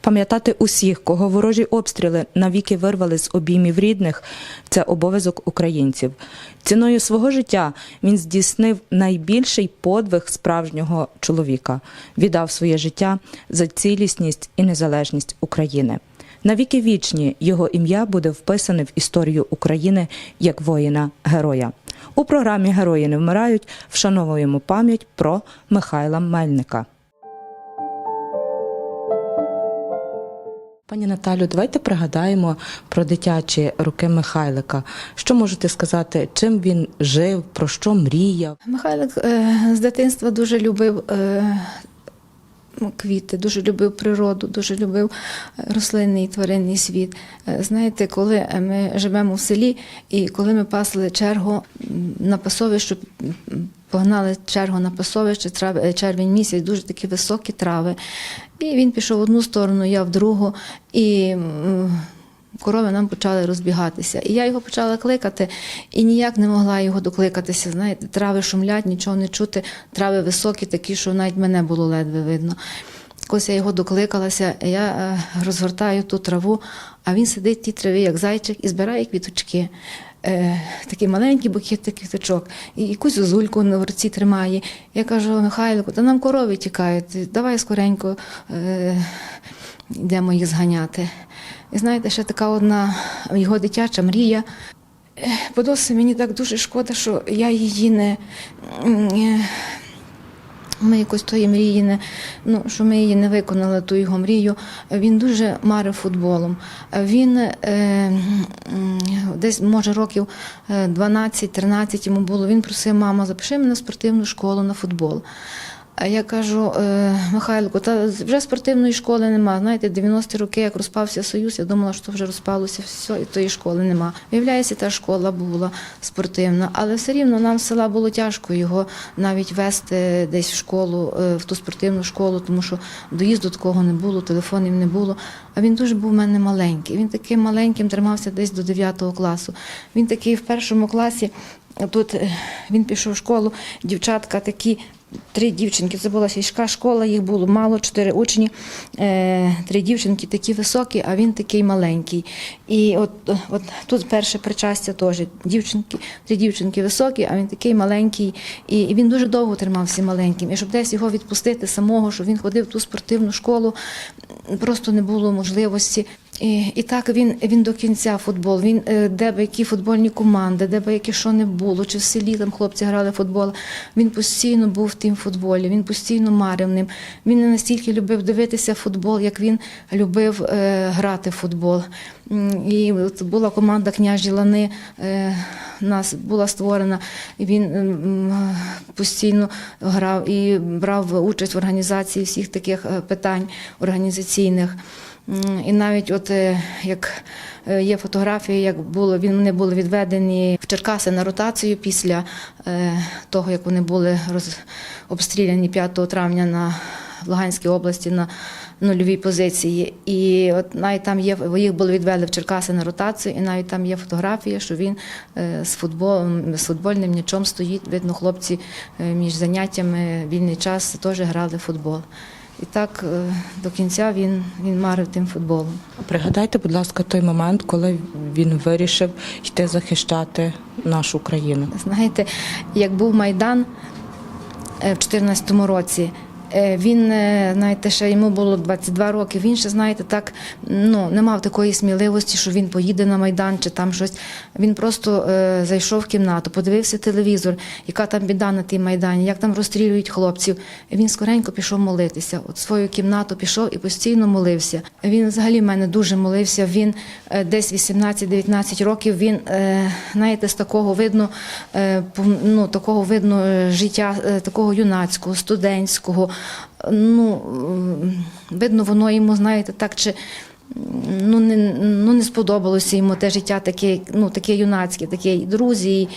Пам'ятати усіх, кого ворожі обстріли навіки вирвали з обіймів рідних, це обов'язок українців. Ціною свого життя він здійснив найбільший подвиг справжнього чоловіка, віддав своє життя за цілісність і незалежність України. Навіки вічні його ім'я буде вписане в історію України як воїна-героя. У програмі Герої не вмирають вшановуємо пам'ять про Михайла Мельника. Пані Наталю, давайте пригадаємо про дитячі роки Михайлика. Що можете сказати, чим він жив, про що мріяв? Михайлик е, з дитинства дуже любив е, квіти, дуже любив природу, дуже любив е, рослинний і тваринний світ. Е, Знаєте, коли ми живемо в селі, і коли ми пасли чергу на пасовище, погнали чергу на пасовище, е, червень місяць, дуже такі високі трави. І він пішов в одну сторону, я в другу. І корови нам почали розбігатися. І я його почала кликати, і ніяк не могла його докликатися. Знаєте, трави шумлять, нічого не чути, трави високі, такі, що навіть мене було ледве видно. Коли я його докликалася, я е, розгортаю ту траву, а він сидить в тій траві, як зайчик, і збирає квіточки. Е, такий маленький букет квіточок, і якусь зозульку на руці тримає. Я кажу, Михайлику, та нам корови тікають, давай скоренько е, йдемо їх зганяти. І знаєте, ще така одна його дитяча мрія. Е, По досі мені так дуже шкода, що я її не. е, Ми якось тої мрії не ну що ми її не виконали, ту його мрію. Він дуже марив футболом. Він е, десь, може, років е, 12-13 йому було. Він просив, мама, запиши мене в спортивну школу на футбол. Я кажу, е, Михайлику, та вже спортивної школи нема. Знаєте, 90-ті роки, як розпався Союз, я думала, що вже розпалося все, і тої школи нема. Виявляється, та школа була спортивна, але все рівно нам з села було тяжко його навіть вести десь в школу, е, в ту спортивну школу, тому що доїзду такого не було, телефонів не було. А він дуже був в мене маленький. Він таким маленьким тримався десь до 9 класу. Він такий в першому класі. Тут е, він пішов в школу, дівчатка такі Три дівчинки, це була сільська школа, їх було мало, чотири учні, е, три дівчинки такі високі, а він такий маленький. І от, от тут перше причастя теж. Дівчинки, три дівчинки високі, а він такий маленький. І, і він дуже довго тримався маленьким. І щоб десь його відпустити самого, щоб він ходив в ту спортивну школу, просто не було можливості. І, і так він, він до кінця футбол. Він е, де би які футбольні команди, де би які що не було, чи в селі там хлопці грали футбол. Він постійно був в тім футболі, він постійно марив ним. Він не настільки любив дивитися футбол, як він любив е, грати в футбол. І от була команда княжі Лани. Е, нас була створена, і він м, постійно грав і брав участь в організації всіх таких е, питань організаційних. І навіть от е, як е, є фотографії, як було він вони були відведені в Черкаси на ротацію після е, того, як вони були обстріляні 5 травня на в Луганській області на нульовій позиції. І от навіть там є їх були відвели в Черкаси на ротацію, і навіть там є фотографія, що він з футболом з футбольним м'ячом стоїть. Видно, хлопці між заняттями вільний час теж грали в футбол. І так е, до кінця він, він марив тим футболом. Пригадайте, будь ласка, той момент, коли він вирішив йти захищати нашу країну. Знаєте, як був Майдан е, в 2014 році, він, е, знаєте, ще йому було 22 роки, він ще, знаєте, так ну, не мав такої сміливості, що він поїде на Майдан чи там щось. Він просто е, зайшов в кімнату, подивився телевізор, яка там біда на тій Майдані, як там розстрілюють хлопців. Він скоренько пішов молитися. От свою кімнату пішов і постійно молився. Він взагалі в мене дуже молився. Він е, десь 18-19 років. Він, е, знаєте, з такого видно, е, ну, такого видно е, життя, е, такого юнацького, студентського. Ну, видно, воно йому, знаєте, так чи. Ну не, ну, не сподобалося йому те життя таке, ну, таке юнацьке, таке друзі.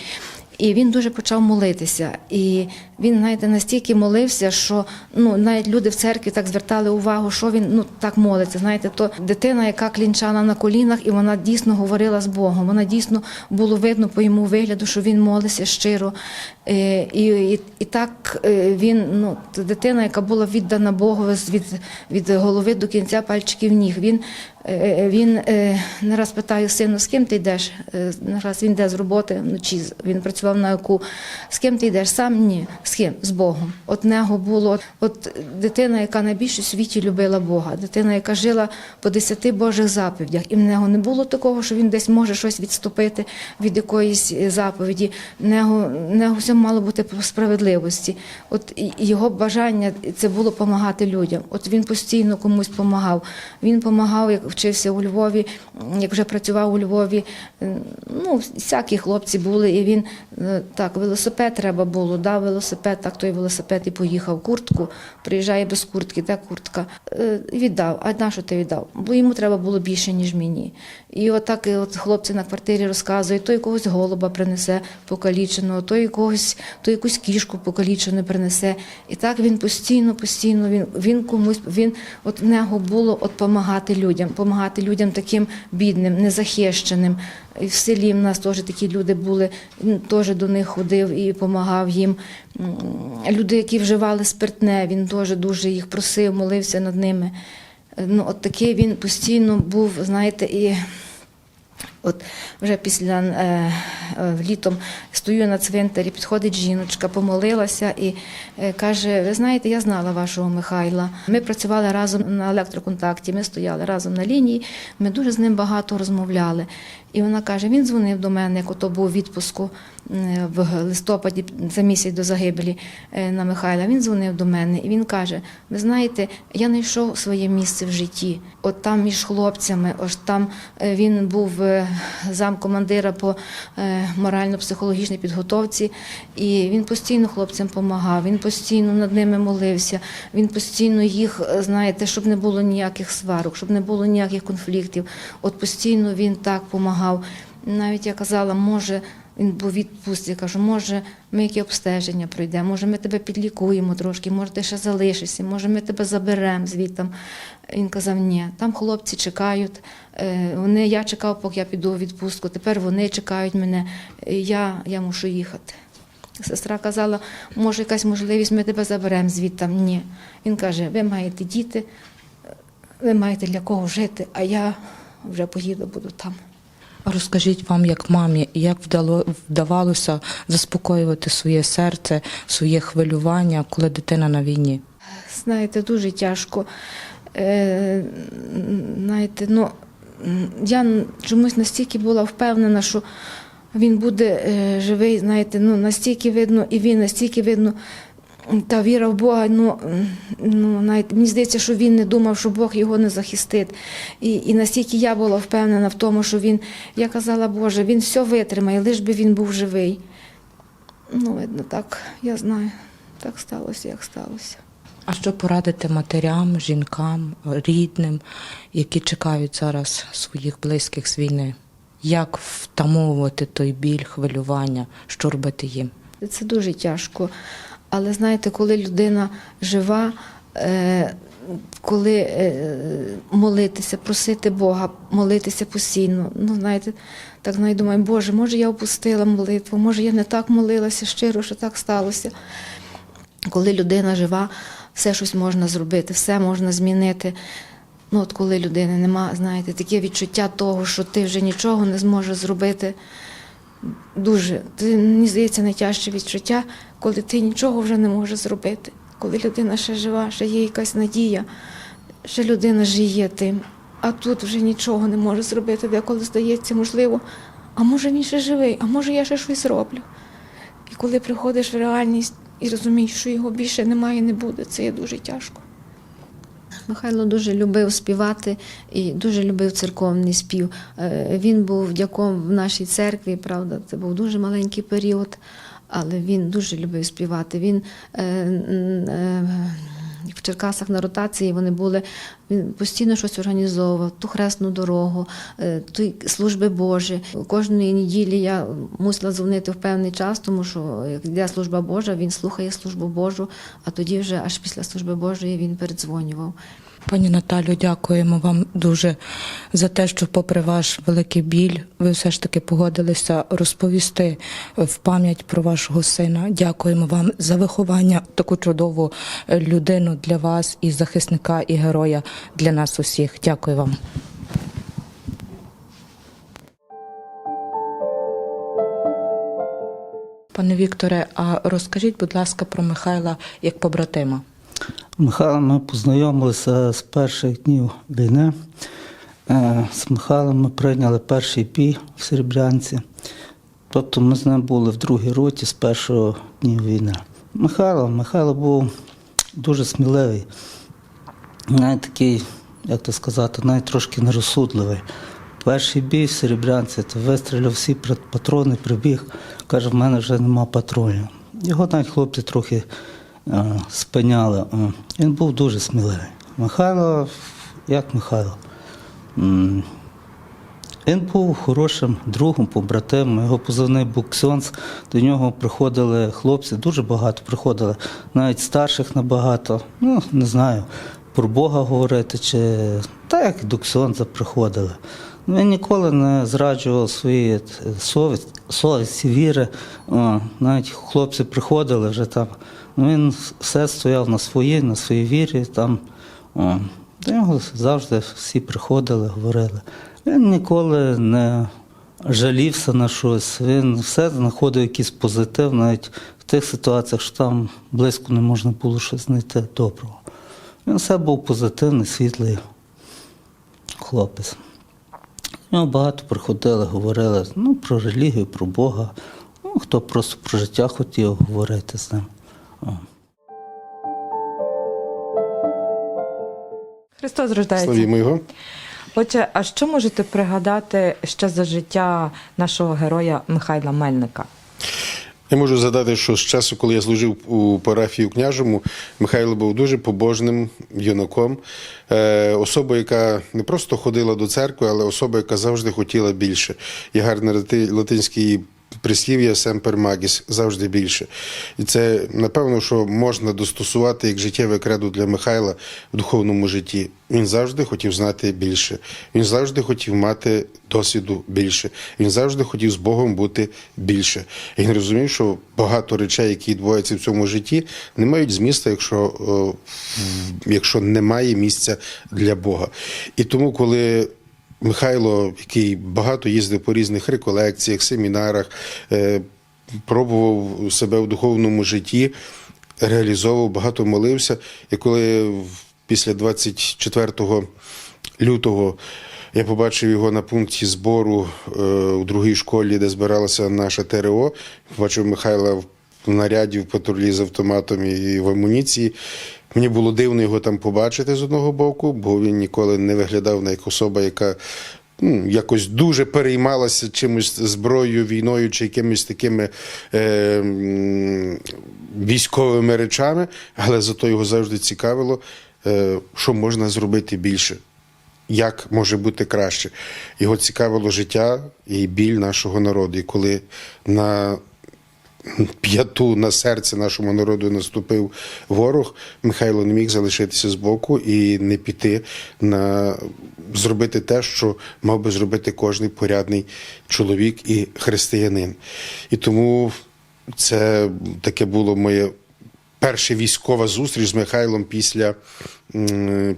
І він дуже почав молитися. І він, знаєте, настільки молився, що ну, навіть люди в церкві так звертали увагу, що він ну, так молиться. Знаєте, то дитина, яка клінчала на колінах, і вона дійсно говорила з Богом. Вона дійсно було видно по йому вигляду, що він молиться щиро. Е, І, і, і так е, він, ну, дитина, яка була віддана Богу від, від голови до кінця пальчиків ніг. Він, е, він не раз питаю сину, з ким ти йдеш? Е, Не раз він йде з роботи вночі, він працював на ОКУ. З ким ти йдеш? Сам ні. З ким? З Богом. От нього було от дитина, яка найбільше в світі любила Бога, дитина, яка жила по десяти Божих заповідях. І в нього не було такого, що він десь може щось відступити від якоїсь е, заповіді. В нього, в нього все мало бути по справедливості. От його бажання це було допомагати людям. От він постійно комусь допомагав. Він допомагав, як вчився у Львові, як вже працював у Львові. Ну, всякі хлопці були, і він е, так, велосипед треба було, дав велосипед, так той велосипед і поїхав. Куртку, приїжджає без куртки, де куртка? Е, Віддав. А на що ти віддав? Бо йому треба було більше, ніж мені. І отак от хлопці на квартирі розказують, той когось голуба принесе покаліченого, той якогось, то якусь кішку покалічену принесе. І так він постійно, постійно, він, він комусь, він от в нього було от помагати людям, помагати людям таким бідним, незахищеним. В селі в нас теж такі люди були, теж до них ходив і допомагав їм. Люди, які вживали спиртне, він теж дуже їх просив, молився над ними. Ну, от такий він постійно був, знаєте, і От вже після е, е, літом стою на цвинтарі, підходить жіночка, помолилася і е, каже: Ви знаєте, я знала вашого Михайла. Ми працювали разом на електроконтакті, ми стояли разом на лінії, ми дуже з ним багато розмовляли. І вона каже: він дзвонив до мене, як ото був відпуску е, в листопаді за місяць до загибелі е, на Михайла. Він дзвонив до мене і він каже: Ви знаєте, я знайшов своє місце в житті. От там між хлопцями, ось там е, він був замкомандира по морально-психологічній підготовці, і він постійно хлопцям допомагав, він постійно над ними молився, він постійно їх, знаєте, щоб не було ніяких сварок, щоб не було ніяких конфліктів. От постійно він так допомагав. Навіть я казала, може. Він був відпустці, я кажу, може, ми які обстеження пройдемо, може, ми тебе підлікуємо трошки, може, ти ще залишишся, може, ми тебе заберемо звідти. Він казав, ні, там хлопці чекають. Е, Вони, я чекав, поки я піду у відпустку, тепер вони чекають мене, я, я мушу їхати. Сестра казала, може, якась можливість, ми тебе заберемо звідти. Ні. Він каже, ви маєте діти, ви маєте для кого жити, а я вже поїду, буду там. Розкажіть вам, як мамі, як вдало, вдавалося заспокоювати своє серце, своє хвилювання, коли дитина на війні? Знаєте, дуже тяжко. Е, знаєте, ну, я чомусь настільки була впевнена, що він буде е, живий, знаєте, ну, настільки видно, і він настільки видно. Та віра в Бога, ну, ну навіть мені здається, що він не думав, що Бог його не захистить. І, і настільки я була впевнена в тому, що він, я казала, Боже, він все витримає, лиш би він був живий. Ну, видно, так, я знаю, так сталося, як сталося. А що порадити матерям, жінкам, рідним, які чекають зараз своїх близьких з війни? Як втамовувати той біль, хвилювання, що робити їм? Це дуже тяжко. Але знаєте, коли людина жива, е, коли е, молитися, просити Бога, молитися постійно. Ну, знаєте, так навіть думаю, Боже, може я опустила молитву, може я не так молилася щиро, що так сталося. Коли людина жива, все щось можна зробити, все можна змінити. Ну, от коли людини нема, знаєте, таке відчуття того, що ти вже нічого не зможеш зробити. Дуже, це, мені здається, найтяжче відчуття, коли ти нічого вже не можеш зробити. Коли людина ще жива, ще є якась надія, ще людина жиє тим, а тут вже нічого не може зробити, деколи здається, можливо, а може він ще живий, а може я ще щось зроблю. І коли приходиш в реальність і розумієш, що його більше немає, і не буде, це є дуже тяжко. Михайло дуже любив співати і дуже любив церковний спів. Е, Він був дяком в нашій церкві, правда, це був дуже маленький період, але він дуже любив співати. Він е, е, в Черкасах на ротації вони були. Він постійно щось організовував, ту хресну дорогу, е, ту служби Божі. Кожної неділі я мусила дзвонити в певний час, тому що як йде служба Божа, він слухає службу Божу, а тоді вже аж після служби Божої він передзвонював. Пані Наталю, дякуємо вам дуже за те, що, попри ваш великий біль, ви все ж таки погодилися розповісти в пам'ять про вашого сина. Дякуємо вам за виховання таку чудову е, людину для вас і захисника, і героя для нас усіх. Дякую вам. Пане Вікторе, а розкажіть, будь ласка, про Михайла як побратима. Михайлом ми познайомилися з перших днів війни. Е, З Михайлом ми прийняли перший бій в Серебрянці. Тобто ми з ним були в другій роті з першого днів війни. Михайло, Михайло був дуже сміливий, навіть такий, як то сказати, навіть трошки нерозсудливий. Перший бій в Серебрянці, то вистріляв всі патрони, прибіг, каже, в мене вже нема патронів. Його навіть хлопці трохи спиняли. Е, Він був дуже сміливий. Михайло, як Михайло? Він був хорошим другом, побратимом. Його позивний був Ксьонс. До нього приходили хлопці, дуже багато приходили, навіть старших набагато. Ну, не знаю, про Бога говорити, чи так як до Ксьонза приходили. Він ніколи не зраджував свої е, совість, совісті, віри. О, навіть хлопці приходили вже там. Ну, він все стояв на своїй, на своїй вірі. Там, о. До нього завжди всі приходили, говорили. Він ніколи не жалівся на щось. Він все знаходив якийсь позитив, навіть в тих ситуаціях, що там близько не можна було щось знайти доброго. Він все був позитивний, світлий хлопець. Нього багато приходили, говорили ну, про релігію, про Бога. Ну, хто просто про життя хотів говорити з ним. Христос рождається. Славімо його. Отже, а що можете пригадати ще за життя нашого героя Михайла Мельника? Я можу згадати, що з часу, коли я служив у парафії у княжому, Михайло був дуже побожним юнаком, е, особа, яка не просто ходила до церкви, але особа, яка завжди хотіла більше. Є гарне лати- латинське прислів'я «семпер магіс» завжди більше. І це напевно, що можна достосувати як життєве кредо для Михайла в духовному житті. Він завжди хотів знати більше. Він завжди хотів мати досвіду більше. Він завжди хотів з Богом бути більше. І він розумів, що багато речей, які відбуваються в цьому житті, не мають змісту, якщо, якщо немає місця для Бога. І тому, коли Михайло, який багато їздив по різних реколекціях, семінарах, е, пробував себе в духовному житті, реалізовував, багато молився. І коли після 24 лютого я побачив його на пункті збору е, у другій школі, де збиралася наша ТРО, побачив Михайла в наряді, в патрулі з автоматом і в амуніції. Мені було дивно його там побачити з одного боку, бо він ніколи не виглядав на як особа, яка ну, якось дуже переймалася чимось зброєю, війною чи якимись такими е, військовими речами, але зато його завжди цікавило, е, що можна зробити більше. Як може бути краще? Його цікавило життя і біль нашого народу. І коли на п'яту на серце нашому народу наступив ворог, Михайло не міг залишитися збоку і не піти на зробити те, що мав би зробити кожний порядний чоловік і християнин. І тому це таке було моє перша військова зустріч з Михайлом після,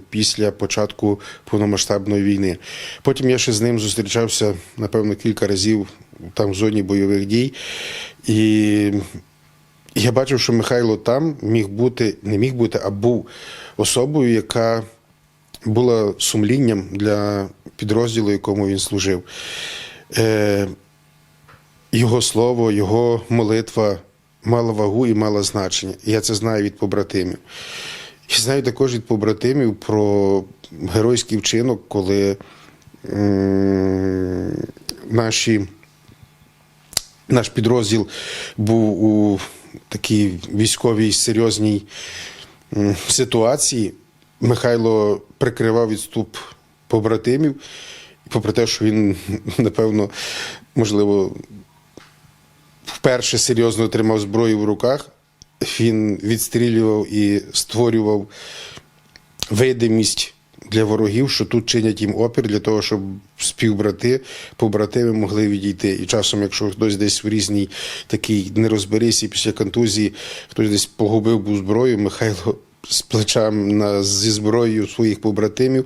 після початку повномасштабної війни. Потім я ще з ним зустрічався, напевно, кілька разів там в зоні бойових дій. І я бачив, що Михайло там міг бути, не міг бути, а був особою, яка була сумлінням для підрозділу, якому він служив. Е, його слово, його молитва мала вагу і мала значення. Я це знаю від побратимів. І знаю також від побратимів про геройський вчинок, коли м, наші, наш підрозділ був у такій військовій серйозній ситуації. Михайло прикривав відступ побратимів, попри те, що він, напевно, можливо, вперше серйозно тримав зброю в руках, він відстрілював і створював видимість для ворогів, що тут чинять їм опір для того, щоб співбрати, побратими могли відійти. І часом, якщо хтось десь в різній такій нерозберісі після контузії, хтось десь погубив був зброю, Михайло з плечам на, зі зброєю своїх побратимів,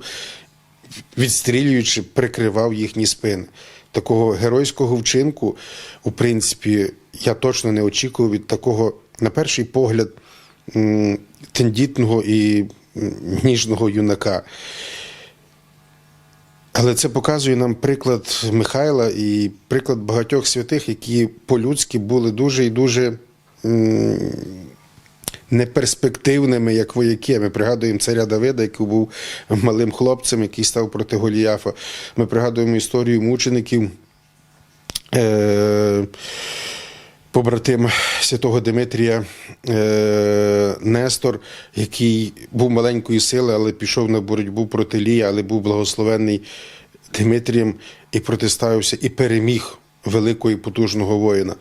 відстрілюючи, прикривав їхні спини. Такого геройського вчинку, у принципі, я точно не очікував від такого, на перший погляд, тендітного і ніжного юнака. Але це показує нам приклад Михайла і приклад багатьох святих, які по-людськи були дуже і дуже неперспективними, як вояки. Ми пригадуємо царя Давида, який був малим хлопцем, який став проти Голіафа. Ми пригадуємо історію мучеників. Е- побратим святого Димитрія е, Нестор, який був маленької сили, але пішов на боротьбу проти Лія, але був благословенний Димитрієм і протиставився, і переміг великого і потужного воїна.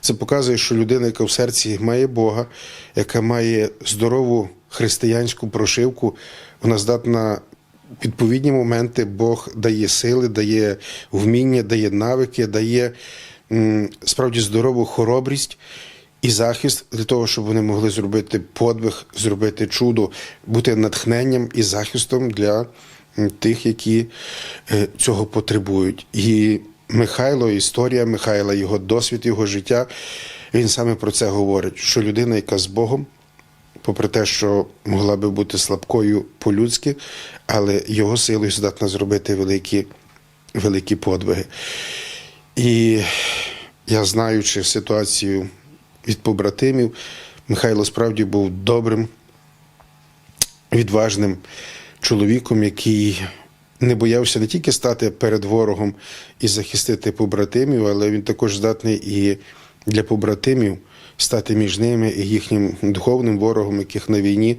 Це показує, що людина, яка в серці має Бога, яка має здорову християнську прошивку, вона здатна відповідні моменти Бог дає сили, дає вміння, дає навики, дає справді здорову хоробрість і захист для того, щоб вони могли зробити подвиг, зробити чудо, бути натхненням і захистом для тих, які е, цього потребують. І Михайло, історія Михайла, його досвід, його життя, він саме про це говорить, що людина, яка з Богом, попри те, що могла би бути слабкою по-людськи, але його силою здатна зробити великі, великі подвиги. І я знаючи ситуацію від побратимів, Михайло справді був добрим, відважним чоловіком, який не боявся не тільки стати перед ворогом і захистити побратимів, але він також здатний і для побратимів стати між ними і їхнім духовним ворогом, яких на війні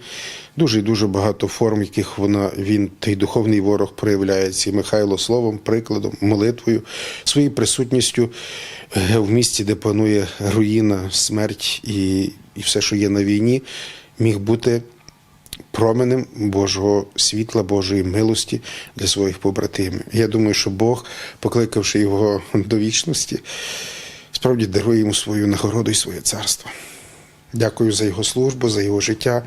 дуже і дуже багато форм, яких вона він той духовний ворог проявляється. І Михайло словом, прикладом, молитвою, своєю присутністю е, в місті, де панує руїна, смерть і, і все, що є на війні, міг бути променем Божого світла, Божої милості для своїх побратимів. Я думаю, що Бог, покликавши його до вічності, справді дарує йому свою нагороду і своє царство. Дякую за його службу, за його життя.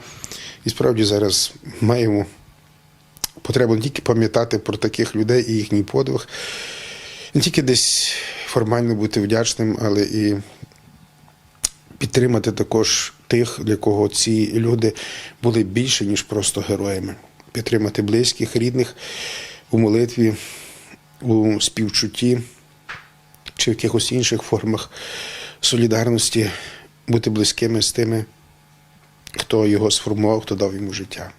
І справді зараз маємо потребу не тільки пам'ятати про таких людей і їхній подвиг, не тільки десь формально бути вдячним, але і підтримати також тих, для кого ці люди були більше, ніж просто героями. Підтримати близьких, рідних у молитві, у співчутті чи в якихось інших формах солідарності, бути близькими з тими, хто його сформував, хто дав йому життя.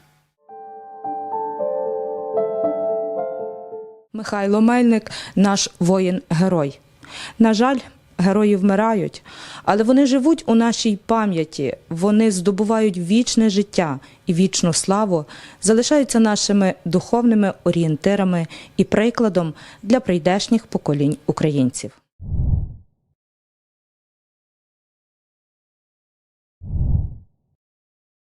Михайло Мельник наш воїн-герой. На жаль, герої вмирають, але вони живуть у нашій пам'яті, вони здобувають вічне життя і вічну славу, залишаються нашими духовними орієнтирами і прикладом для прийдешніх поколінь українців.